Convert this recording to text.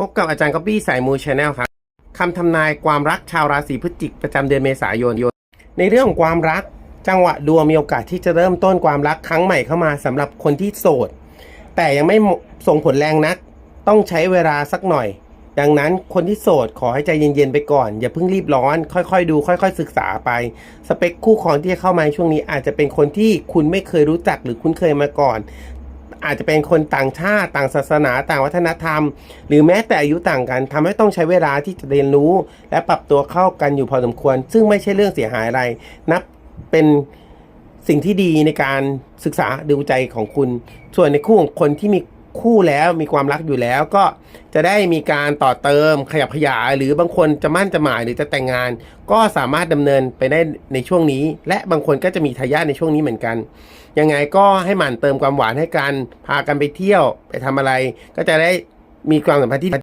พบกับอาจารย์ก๊อปปี้สายมูชาแนลครับคำทำนายความรักชาวราศีพฤศจิกประจำเดือนเมษายน ในเรื่องของความรักจังหวะดวงมีโอกาสที่จะเริ่มต้นความรักครั้งใหม่เข้ามาสำหรับคนที่โสด แต่ยังไม่ส่งผลแรงนัก ต้องใช้เวลาสักหน่อย ดังนั้นคนที่โสดขอให้ใจเย็นๆไปก่อน อย่าเพิ่งรีบร้อน ค่อยๆ ดู ค่อย ๆ ศึกษาไป สเปคคู่ครองที่จะเข้ามาช่วงนี้อาจจะเป็นคนที่คุณไม่เคยรู้จักหรือคุ้นเคยมาก่อน อาจจะเป็นคนต่างชาติต่างศาสนาต่างวัฒนธรรม หรือแม้แต่อายุต่างกันทำให้ต้องใช้เวลาที่จะเรียนรู้ และปรับตัวเข้ากันอยู่พอสมควร ซึ่งไม่ใช่เรื่องเสียหายอะไร นับเป็นสิ่งที่ดีในการศึกษาดูใจของคุณ ส่วนในคู่ของคนที่มี คู่แล้วมีความรักอยู่แล้วก็จะได้มีการต่อเติมขยับขยายหรือบางคนจะมั่นจะหมายหรือจะแต่งงาน ก็สามารถดำเนินไปได้ในช่วงนี้ และบางคนก็จะมีทายาทในช่วงนี้เหมือนกัน ยังไงก็ให้หมั่นเติมความหวานให้กัน พากันไปเที่ยวไปทำอะไร ก็จะได้มีความสัมพันธ์ที่